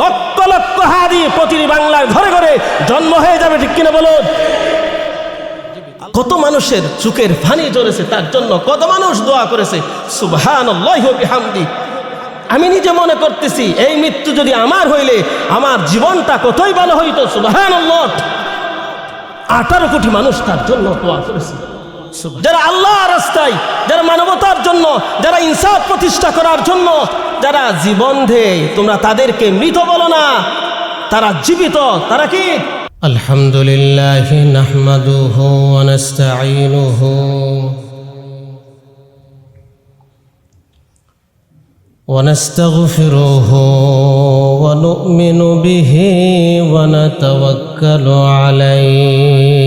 লক্ষ লক্ষ হাদি প্রতিটি বাংলার ঘরে ঘরে জন্ম হয়ে যাবে, ঠিক কিনা বলুন? কত মানুষের চুকের ফানি জড়েছে তার জন্য কত মানুষ দোয়া করেছে সুবহান আমি নিজে মনে করতেছি, এই মৃত্যু যদি আমার হইলে, আমার জীবনটা কতই ভালো হইতো সুবহান আঠারো কোটি মানুষ তার জন্য দোয়া করেছে। যারা আল্লাহ রাস্তায়, যারা মানবতার জন্য, যারা ইনসাফ প্রতিষ্ঠা করার জন্য যারা জীবন দেয় তোমরা তাদেরকে মৃত বলো না তারা জীবিত তারা কি الحمد لله نحمده ونستعينه ونستغفره ونؤمن به ونتوكل عليه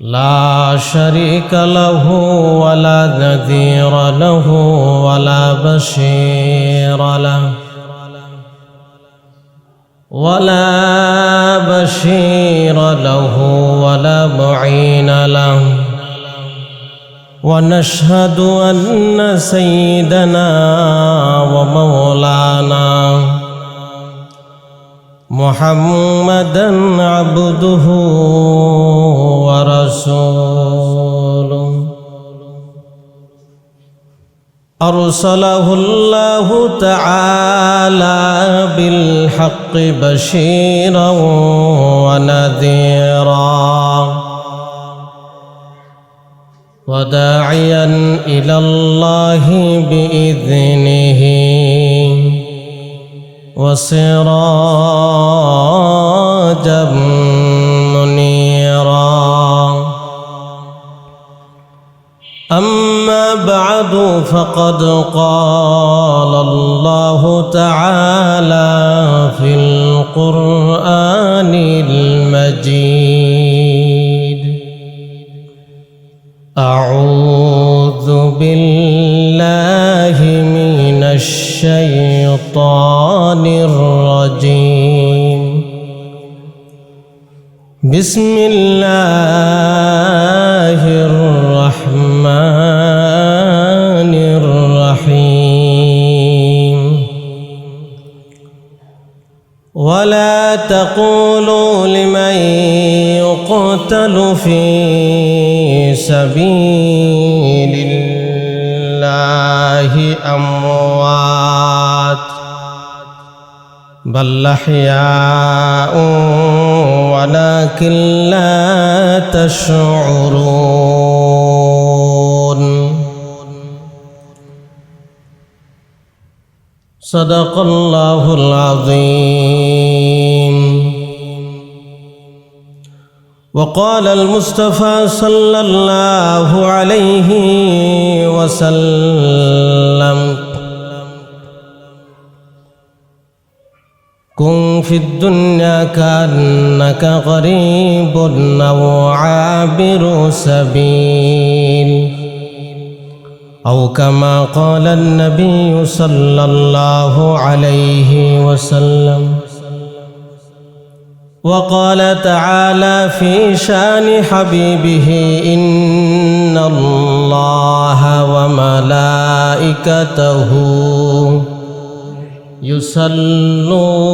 لا شريك له ولا نذير له ولا بشير له ولا بشير له ولا معين له ونشهد أن سيدنا ومولانا محمدا عبده ورسوله. أرسله الله تعالى بالحق بشيرا ونذيرا وداعيا إلى الله بإذنه. وسراجا منيرا. أما بعد فقد قال الله تعالى في القرآن المجيد أعوذ بالله من الشيطان الرجيم. بسم الله الرحمن الرحيم. ولا تقولوا لمن يقتل في سبيل الله أموات بل أحياء ولكن لا تشعرون صدق الله العظيم. وقال المصطفى صلى الله عليه وسلم كن في الدنيا كأنك غريب أو عابر سبيل أو كما قال النبي صلى الله عليه وسلم وقال تعالى في شان حبيبه إن الله وملائكته يصلون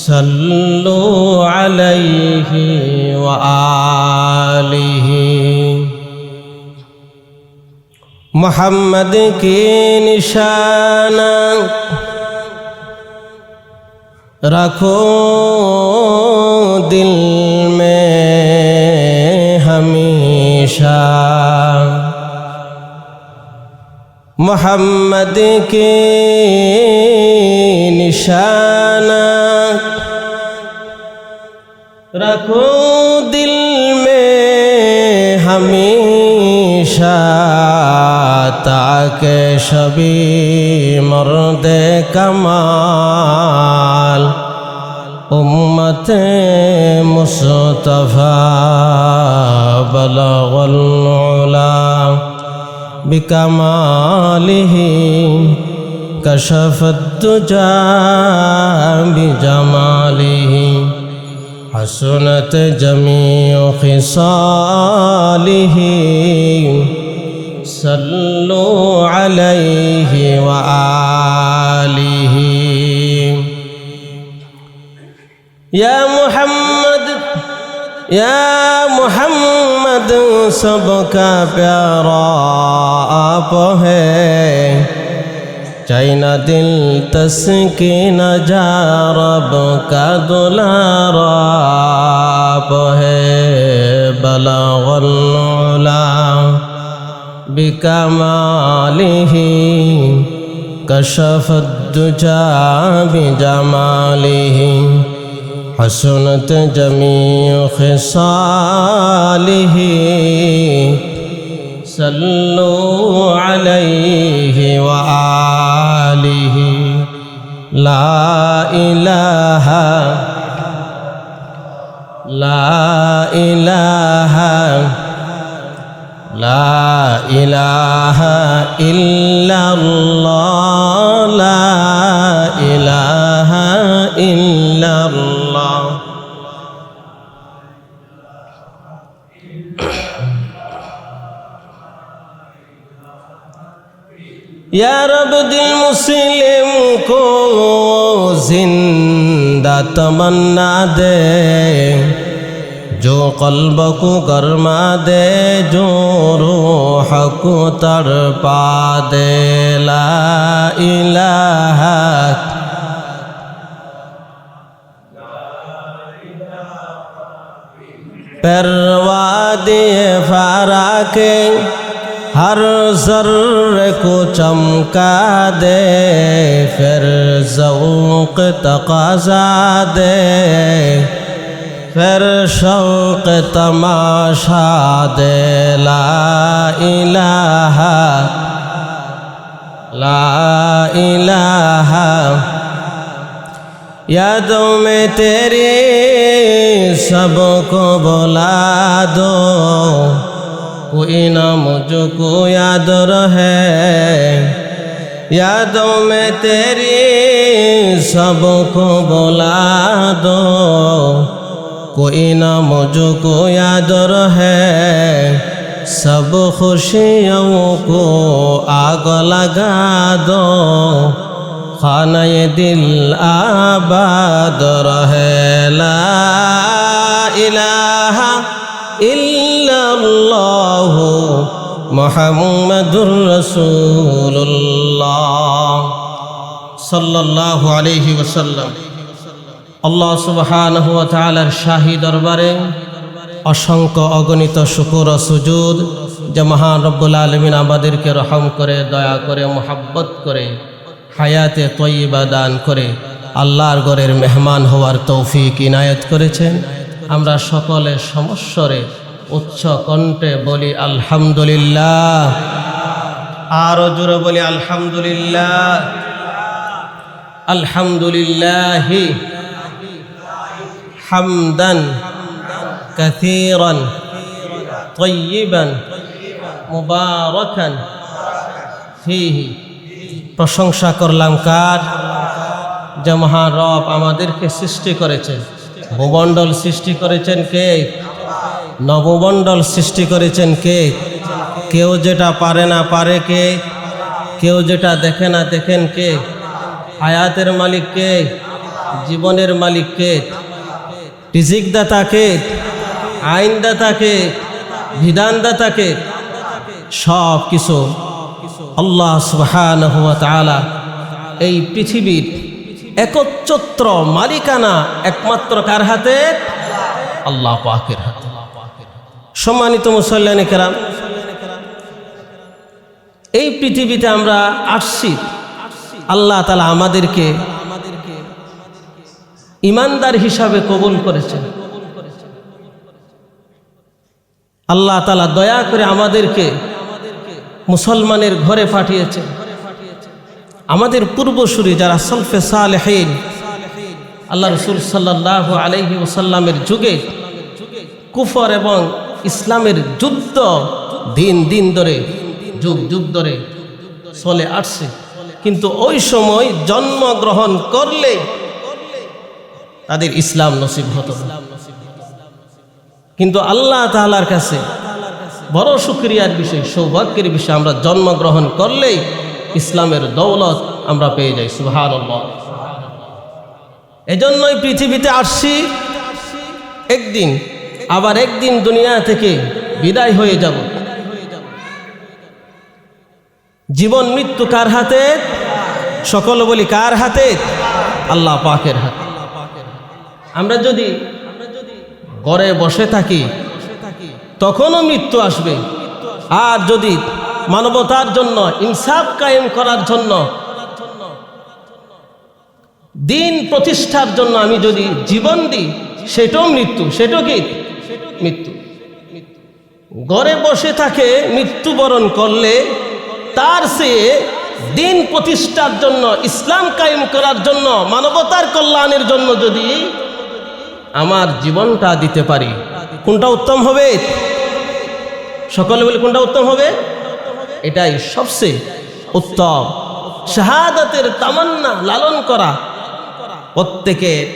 صلوا عليه وآله محمد کی نشانہ رکھو دل میں ہمیشہ मोहम्मद के निशाना रखो दिल में हमेशा ताके शबी मर्द कमाल उम्मत मुस्तफ़ा बलगल بکمالہ کشف الدجى بجماله حسنت جميع خصاله صلوا عليه وآله يا محمد يا दू सबका प्यारा आप है चाइना दिल तस की नजारब का दुलारा आप है बला गल्ला बिकमालिही कशफ दुजा बिजमालिही حسنت جميع خصاله. صلوا عليه وآله. لا إله لا إله لا إله إلا الله. या रब दिल मुस्लिम को जिंदा तमन्ना दे जो कल्ब को गरमा दे जो रूह को तड़पा दे ला इलाहा परवा दिए फारा के हर जर्रे को चमका दे फिर जौक तकाजा दे फिर शौक तमाशा दे ला इलाहा ला इलाहा यादों में तेरी सबको बुला दो कोई ना मुझको याद रहे यादों में तेरी सबको बुला दो कोई ना मुझको याद रहे सब खुशियों को आग लगा दो खाना ये दिल आबाद মোহাম্মদুর রসুল্লাহ সাল্লাহ আলহি ওসাল্লাম আল্লাহ সুবহান হুয়া শাহী দরবারে অসংখ্য অগণিত শুকুর সুজুদ যে মহান রব্বুল আলমিন আমাদেরকে রহম করে, দয়া করে, মোহাব্বত করে, হায়াতে তৈবা দান করে আল্লাহর গরের মেহমান হওয়ার তৌফিক ইনায়ত করেছেন। আমরা সকলে সমস্যরে উচ্চ কণ্ঠে বলি আলহামদুলিল্লাহ। আরও জোরে বলি আলহামদুলিল্লাহ। আলহামদুলিল্লাহ হামদান কাথীরান তৈবান মুবারকান। ফিহি প্রশংসা করলাম কার? যে মহারব আমাদেরকে সৃষ্টি করেছেন। ভূমণ্ডল সৃষ্টি করেছেন কে? নবমণ্ডল সৃষ্টি করেছেন কে? কেউ যেটা পারে না পারে কে? কেউ যেটা দেখে না দেখেন কে? হায়াতের মালিক কে? জীবনের মালিক কে? রিজিকদাতা কে? আইনদাতা কে? বিধানদাতা কে? সব কিছু আল্লাহ তাআলা এই পৃথিবীর একচ্ছত্র মালিকানা একমাত্র কার হাতে? আল্লাহ পাকের হাতে। সম্মানিত মুসল্লানি কেরাম, এই পৃথিবীতে আমরা আসছি। আল্লাহ তালা আমাদেরকে ইমানদার হিসাবে কবুল করেছেন। আল্লাহ তালা দয়া করে আমাদেরকে মুসলমানের ঘরে পাঠিয়েছেন। আমাদের পূর্বসূরি যারা সলফে সালেহীন, আল্লাহ রসুল সাল্লাহ আলহি ওসাল্লামের যুগে কুফর এবং ইসলামের যুদ্ধ দিন দিন ধরে, যুগ যুগ ধরে চলে আসছে। কিন্তু ওই সময় জন্মগ্রহণ করলে তাদের ইসলাম নসিব হতো কিন্তু আল্লাহ তাআলার কাছে বড় শুক্রিয়ার বিষয়, সৌভাগ্যের বিষয়, আমরা জন্মগ্রহণ করলেই ইসলামের দৌলত আমরা পেয়ে যাই সুহান এজন্যই পৃথিবীতে আসছি একদিন আবার একদিন দুনিয়া থেকে বিদায় হয়ে যাব। জীবন মৃত্যু কার হাতে? সকল বলি কার হাতে? আল্লাহ পাকের হাতে। আমরা যদি ঘরে বসে থাকি, তখনও মৃত্যু আসবে। আর যদি মানবতার জন্য, ইনসাফ কায়েম করার জন্য, দিন প্রতিষ্ঠার জন্য আমি যদি জীবন দিই, সেটাও মৃত্যু। সেটাও কি? মৃত্যু। ঘরে বসে থাকে, মৃত্যুবরণ করলে তার সে দিন প্রতিষ্ঠার জন্য, ইসলাম কায়েম করার জন্য, মানবতার কল্যাণের জন্য যদি আমার জীবনটা দিতে পারি, কোনটা উত্তম হবে? সকলে বলে কোনটা উত্তম হবে? এটাই সবচেয়ে উত্তম। শাহাদাতের তামান্না লালন করা প্রত্যেকের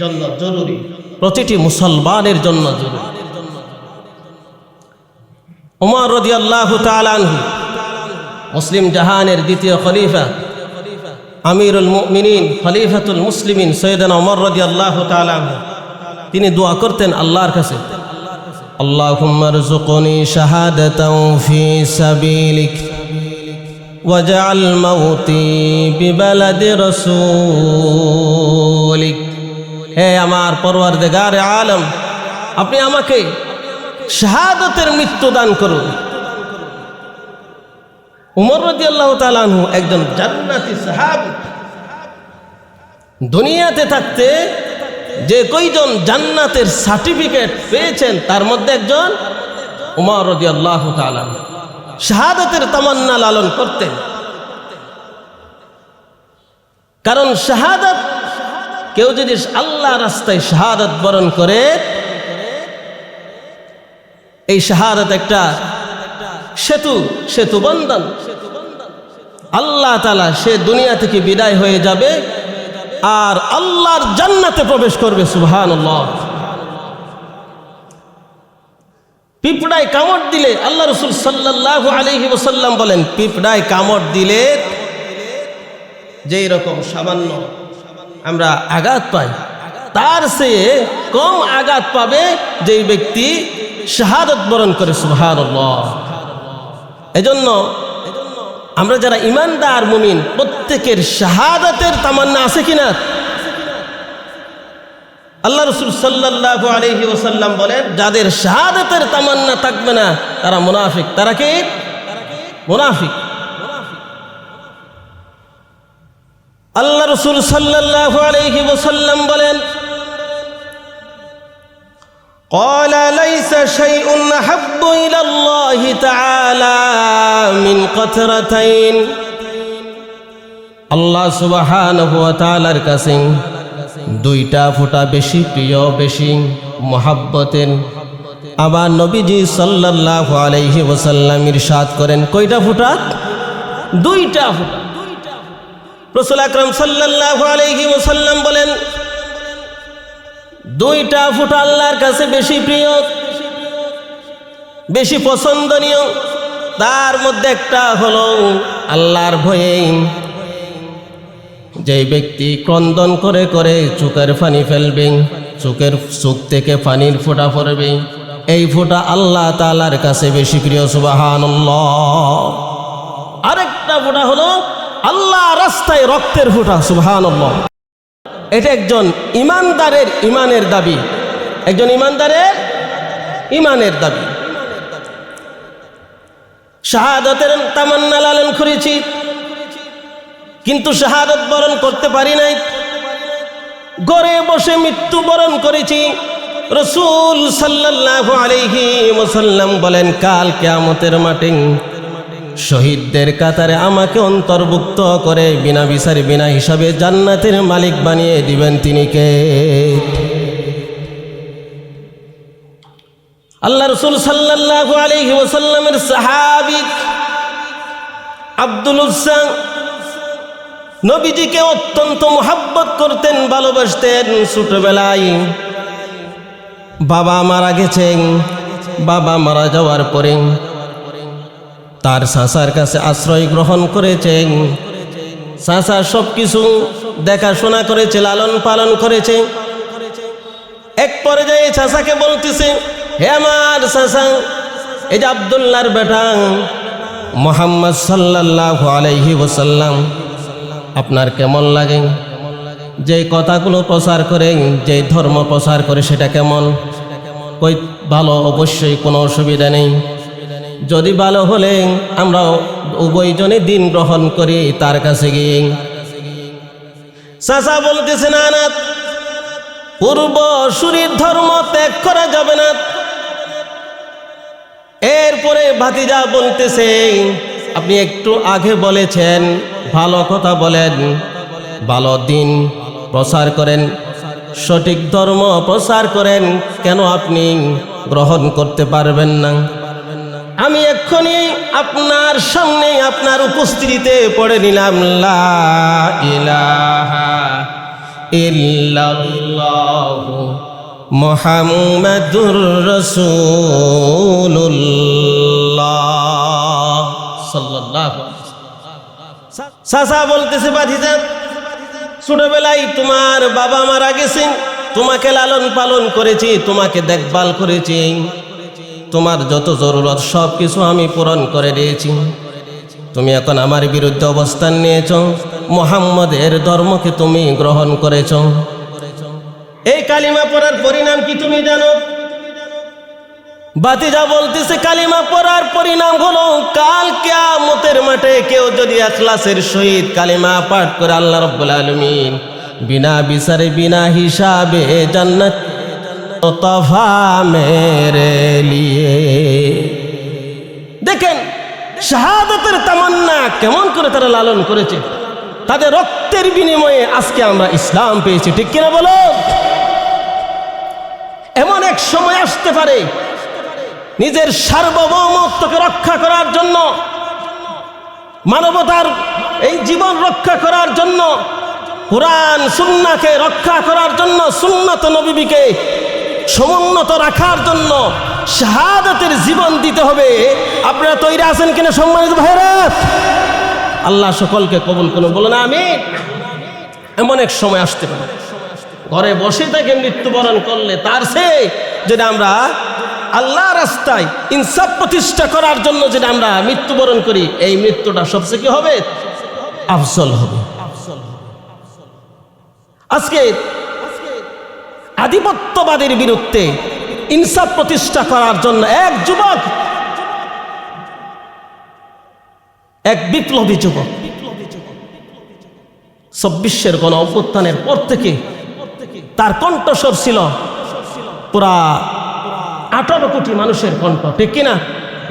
জন্য জরুরি। প্রতিটি মুসলমানের জন্য জরুরি। উমর রদি আল্লাহ তালানহু মুসলিম জাহানের দ্বিতীয় খলিফা আমিরুল মুমিনিন খলিফাতুল মুসলিমিন সৈয়দানা উমর রদি আল্লাহ তালানহু তিনি দোয়া করতেন আল্লাহর কাছে اللهم ارزقني شهادة في سبيلك واجعل موتي ببلد رسولك হে আমার পরওয়ারদেগার আলম আপনি আমাকে শাহাদতের মৃত্যু দান করুন। উমর রদি আল্লাহ তালানহু একজন জান্নাতি সাহাব। দুনিয়াতে থাকতে যে কইজন জান্নাতের সার্টিফিকেট পেয়েছেন, তার মধ্যে একজন উমর রদি আল্লাহ তালান শাহাদতের তামান্না লালন করতেন। কারণ শাহাদত, কেউ যদি আল্লাহ রাস্তায় শাহাদত বরণ করে এই শাহাদত একটা সেতু সেতু বন্ধন। আল্লাহ তালা সে দুনিয়া থেকে বিদায় হয়ে যাবে আর আল্লাহর জান্নাতে প্রবেশ করবে সুবহান পিঁপড়ায় কামড় দিলে আল্লাহ রসুল সাল্লাহ আলহি ওসাল্লাম বলেন, পিঁপড়ায় কামড় দিলে যেই রকম সামান্য আমরা আঘাত পাই, তার সে কম আঘাত পাবে যেই ব্যক্তি শাহাদত বরণ করে সুবহান এজন্য আমরা যারা ইমানদার মুমিন, প্রত্যেকের শাহাদাতের তামান্না আছে কিনা? আল্লাহ রসুল সাল্লাহ আলহি ওসাল্লাম বলেন, যাদের শাহাদাতের তামান্না থাকবে না, তারা মুনাফিক। তারা কি? মুনাফিক। আল্লাহ রসুল সাল্লাল্লাহু আলাইহি ওসাল্লাম বলেন قال ليس شيء أحب إلى الله تعالى من قطرتين আল্লাহ সুবহানাহু ওয়া তাআলার কাছে দুইটা ফোঁটা বেশি প্রিয় বেশি মহাব্বতের আবার নবীজি সাল্লাল্লাহু আলাইহি ওয়াসাল্লাম ইরশাদ করেন কয়টা ফোঁটা দুইটা ফোঁটা রসুল আকরম সাল্লাল্লাহু আলাইহি ওয়াসাল্লাম বলেন দুইটা ফুটা আল্লাহর কাছে বেশি প্রিয়, বেশি পছন্দনীয়, তার মধ্যে একটা হলো আল্লাহর ভয়ে। যে ব্যক্তি ক্রন্দন করে করে চোখের ফানি ফেলবে, চোখের চোখ থেকে পানির ফোঁটা পড়বে, এই ফোঁটা আল্লাহ তালার কাছে বেশি প্রিয় সুবাহান আরেকটা ফোঁটা হলো আল্লাহ রাস্তায় রক্তের ফোঁটা সুবাহান এটা একজন ইমানদারের ইমানের দাবি। একজন ইমানদারের ইমানের দাবি। শাহাদতের তামান্না লালন করেছি। কিন্তু শাহাদত বরণ করতে পারি নাই। গড়ে বসে মৃত্যুবরণ করেছি। রসুল সাল্লাল্লাহু আলাইহি ওয়াসাল্লাম বলেন, কাল কিয়ামতের মাঠে শহীদদের কাতারে আমাকে অন্তর্ভুক্ত করে, বিনা বিচারে, বিনা হিসাবে জান্নাতের মালিক বানিয়ে দিবেন তিনি কে? আল্লাহ রসুল সাল্লাল্লাহু আলাইহি ওয়াসাল্লামের সাহাবী আব্দুল উসাম নবীজিকে অত্যন্ত মোহাব্বত করতেন, ভালোবাসতেন ছোটবেলায়। বাবা মারা গেছেন, বাবা মারা যাওয়ার পরে তার সাসার কাছে আশ্রয় গ্রহণ করেছেন সাসা সব কিছু দেখাশোনা করেছে, লালন পালন করেছে। এক পর্যায়ে চাষাকে বলতেছে, হে আমার চাষা এই যে আবদুল্লার বেটা, মোহাম্মদ সাল্লাল্লাহু আলাইহি ওসাল্লাম আপনার কেমন লাগে? যে কথাগুলো প্রচার করে, যে ধর্ম প্রচার করে, সেটা কেমন? কই, ভালো, অবশ্যই কোনো অসুবিধা নেই। যদি ভালো হলে আমরা উভয়জনে দিন গ্রহণ করি তার কাছে গিয়ে। চাচা বলতেছে না, পূর্ব সুরীর ধর্ম ত্যাগ করা যাবে না। এরপরে ভাতিজা বলতেছে, আপনি একটু আগে বলেছেন, ভালো কথা বলেন, ভালো দিন প্রচার করেন, সঠিক ধর্ম প্রচার করেন, কেন আপনি গ্রহণ করতে পারবেন না? আমি এক্ষুনি আপনার সামনে আপনার উপস্থিতিতে পড়ে নিলাম মুহাম্মাদুর সাল্লাল্লাহু সাসা বলতেছে বাধিজা ছোটবেলায় তোমার বাবা মারা গেছে তোমাকে লালন পালন করেছি, তোমাকে দেখভাল করেছি। তোমার যত জরুরত সব কিছু আমি পূরণ করে দিয়েছি। তুমি এখন আমার বিরুদ্ধে অবস্থান নিয়েছ। মোহাম্মদের ধর্মকে তুমি গ্রহণ করেছ। এই কালিমা পড়ার পরিণাম কি তুমি জানো? বাতিজা বলতেছে, কালিমা পড়ার পরিণাম হলো, কাল কিয়ামতের মাঠে কেউ যদি এখলাসের সহিত কালিমা পাঠ করে, আল্লাহ রব্বুল আলমিন বিনা বিচারে, বিনা হিসাবে জান্নাত দেখেন, শাহাদতের তামান্না কেমন করে তারা লালন করেছে? তাদের রক্তের বিনিময়ে আজকে আমরা ইসলাম পেয়েছি। ঠিক কিনা বলো? এমন এক সময় আসতে পারে, নিজের সার্বভৌমত্বকে রক্ষা করার জন্য, মানবতার এই জীবন রক্ষা করার জন্য, কোরআন, সুন্নাকে রক্ষা করার জন্য, সুন্নত নবীকে সমুন্নত রাখার জন্য শাহাদতের জীবন দিতে হবে। আপনারা তৈরি আছেন কিনা সম্মানিত ভাইরা আল্লাহ সকলকে কবুল করুন, বলুন আমি এমন এক সময় আসতে পারে। ঘরে বসে তাকে মৃত্যুবরণ করলে তার সে যদি আমরা আল্লাহ রাস্তায় ইনসাফ প্রতিষ্ঠা করার জন্য যদি আমরা মৃত্যুবরণ করি, এই মৃত্যুটা সবচেয়ে কি হবে। আফজল হবে। আজকে আধিপত্যবাদের বিরুদ্ধে ইনসাফ প্রতিষ্ঠা করার জন্য এক যুবক, এক বিপ্লবী যুবক, চব্বিশের গণ অভ্যুত্থানের পর থেকে তার কণ্ঠস্বর ছিল পুরা আঠারো কোটি মানুষের কণ্ঠ, ঠিক কিনা?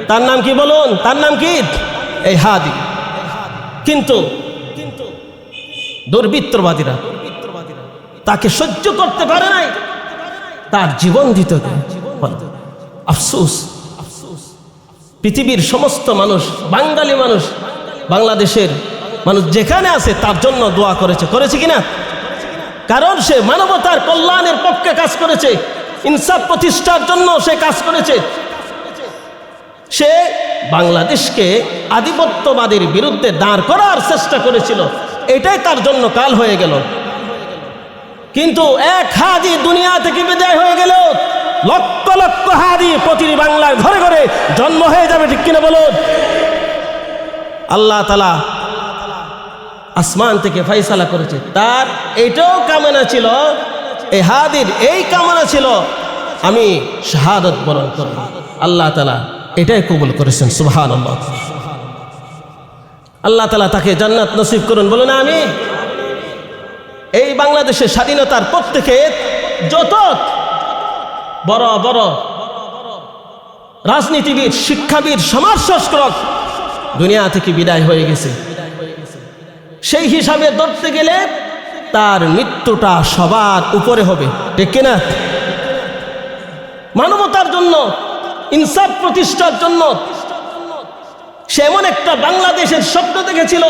তার নাম কি বলুন? তার নাম কি? এই হাদি। কিন্তু দুর্বৃত্তবাদীরা তাকে সহ্য করতে পারে নাই। তার জীবন দিত আফসোস। পৃথিবীর সমস্ত মানুষ, বাঙালি মানুষ, বাংলাদেশের মানুষ যেখানে আছে তার জন্য দোয়া করেছে। করেছে কিনা? কারণ সে মানবতার কল্যাণের পক্ষে কাজ করেছে। ইনসাফ প্রতিষ্ঠার জন্য সে কাজ করেছে। সে বাংলাদেশকে আধিপত্যবাদের বিরুদ্ধে দাঁড় করার চেষ্টা করেছিল। এটাই তার জন্য কাল হয়ে গেল। কিন্তু এক হাদি দুনিয়া থেকে বিদায় হয়ে গেল। লক্ষ লক্ষ হাদি প্রতিটি বাংলার ঘরে ঘরে জন্ম হয়ে যাবে, ঠিক কিনা বলুন? আল্লাহ তালা আসমান থেকে ফাইসালা করেছে। তার এটাও কামনা ছিল, এই হাদির এই কামনা ছিল, আমি শাহাদত বরণ করব। আল্লাহ তালা এটাই কবুল করেছেন সুবহান আল্লাহ তালা তাকে জান্নাত নসিব করুন, বলুন আমি এই বাংলাদেশের স্বাধীনতার পর থেকে যত বড় বড় রাজনীতিবিদ, শিক্ষাবিদ সমাজ সংস্করক দুনিয়া থেকে বিদায় হয়ে গেছে। সেই হিসাবে ধরতে গেলে তার মৃত্যুটা সবার উপরে হবে। ঠিক কিনা? মানবতার জন্য, ইনসাফ প্রতিষ্ঠার জন্য সে এমন একটা বাংলাদেশের স্বপ্ন দেখেছিল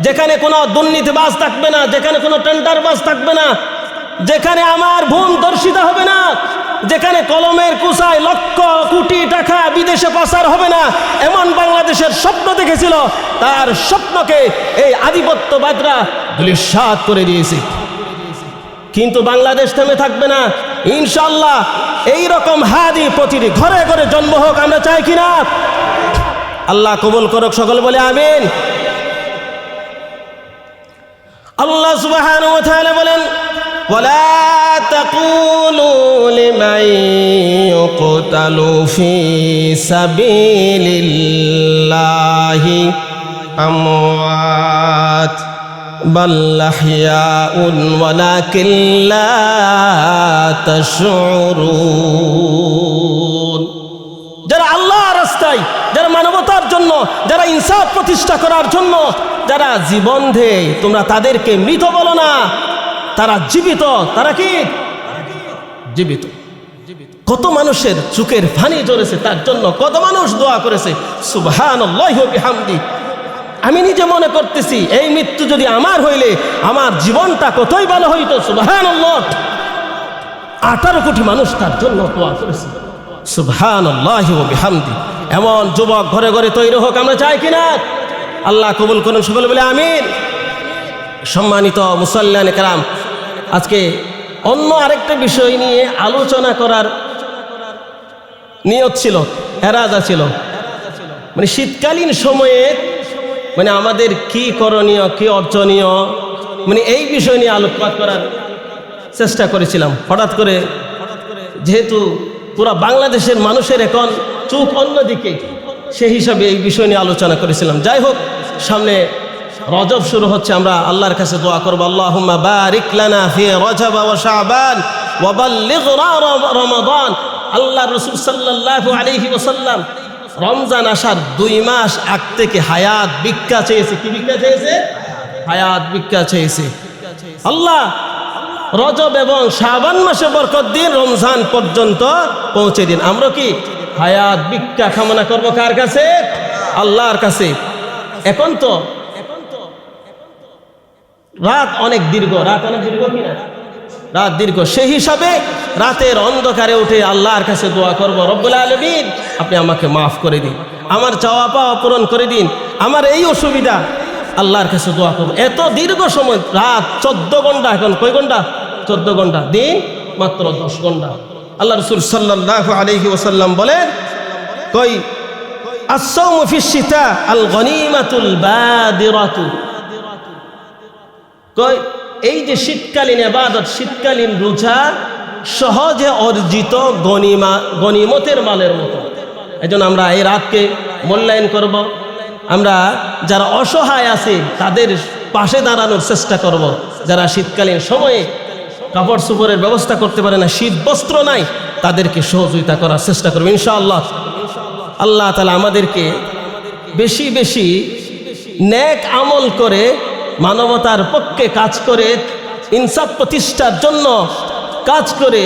যেখানে কোনো দুর্নীতিবাজ থাকবে না, যেখানে কোনো টেন্ডারবাজ থাকবে না, যেখানে আমার ভুল দর্শিতা হবে না, যেখানে কলমের কুসায় লক্ষ কোটি টাকা বিদেশে পাচার হবে না, এমন বাংলাদেশের স্বপ্ন দেখেছিল, তার স্বপ্নকে এই আধিপত্যবাদরা দুলিশ্বাত করে দিয়েছে। কিন্তু বাংলাদেশ থেমে থাকবে না। ইনশাল্লাহ এই রকম হাদি প্রতিটি ঘরে ঘরে জন্ম হোক, আমরা চাই কিনা? আল্লাহ কবুল করুক, সকল বলে আমিন। আল্লাহ সুবহানাহু ওয়া তাআলা বলেন ولا تقولوا لمن يقتل في سبيل الله أموات بل أحياء ولكن لا تشعرون যারা আল্লাহ রাস্তায় যারা মানবতার জন্য, যারা ইনসাফ প্রতিষ্ঠা করার জন্য, যারা জীবন দেয় তোমরা তাদেরকে মৃত বলো না। তারা জীবিত, তারা কি? জীবিত। কত মানুষের চুকের ফানি জড়েছে তার জন্য কত মানুষ দোয়া করেছে। সুবহান বিহামদি। আমি নিজে মনে করতেছি, এই মৃত্যু যদি আমার হইলে, আমার জীবনটা কতই ভালো হইতো সুবহান আঠারো কোটি মানুষ তার জন্য দোয়া করেছে। সুবহান বিহামদি। এমন যুবক ঘরে ঘরে তৈরি হোক, আমরা চাই কিনা? আল্লাহ কবুল করুন, সকলে বলে আমিন। সম্মানিত মুসল্লান কালাম আজকে অন্য আরেকটা বিষয় নিয়ে আলোচনা করার নিয়ত ছিল এরাদা ছিল। মানে শীতকালীন সময়ে মানে আমাদের কি করণীয়, কি অর্জনীয় মানে এই বিষয় নিয়ে আলোকপাত করার চেষ্টা করেছিলাম। হঠাৎ করে যেহেতু পুরা বাংলাদেশের মানুষের এখন চোখ অন্যদিকে সেই হিসাবে এই বিষয় নিয়ে আলোচনা করেছিলাম। যাই হোক, সামনে রজব শুরু হচ্ছে। আমরা আল্লাহর কাছে দোয়া করব। রমাদান। আল্লাহ রাসূল সাল্লাল্লাহু আলাইহি ওয়াসাল্লাম রমজান আসার দুই মাস আগ থেকে হায়াত ভিক্ষা চেয়েছে। কি ভিক্ষা চেয়েছে? হায়াত ভিক্ষা চেয়েছে। আল্লাহ রজব এবং শাবান মাসে বরকত দিন, রমজান পর্যন্ত পৌঁছে দিন। আমরা কি হায়াত ভিক্ষা কামনা করব কার কাছে? আল্লাহর কাছে। এখন তো রাত অনেক দীর্ঘ। রাত অনেক দীর্ঘ কিনা রাত দীর্ঘ। সেই হিসাবে রাতের অন্ধকারে উঠে আল্লাহর কাছে দোয়া করব। রব্বুল আলমিন, আপনি আমাকে মাফ করে দিন। আমার চাওয়া পাওয়া পূরণ করে দিন। আমার এই অসুবিধা, আল্লাহর কাছে দোয়া করব। এত দীর্ঘ সময়, রাত চোদ্দ ঘণ্টা এখন। কয় ঘণ্টা? চোদ্দ ঘণ্টা। দিন মাত্র দশ ঘণ্টা। আল্লাহ রসুল সাল্লাহ আলহি ওসাল্লাম বলেন, কই আসৌম আল গনিমাতুল কই, এই যে শীতকালীন এবাদত শীতকালীন রোজা সহজে অর্জিত গনিমা, গনিমতের মালের মতো। এই আমরা এই রাতকে মূল্যায়ন করব। আমরা যারা অসহায় আছে, তাদের পাশে দাঁড়ানোর চেষ্টা করব। যারা শীতকালীন সময়ে কাপড় সুপড়ের ব্যবস্থা করতে পারে না, শীত, বস্ত্র নাই, তাদেরকে সহযোগিতা করার চেষ্টা করব, ইনশাআল্লাহ। আল্লাহ তালা আমাদেরকে বেশি বেশি ন্যাক আমল করে, মানবতার পক্ষে কাজ করে, ইনসাফ প্রতিষ্ঠার জন্য কাজ করে,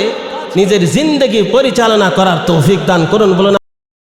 নিজের জিন্দগি পরিচালনা করার তৌফিক দান করুন, বলুন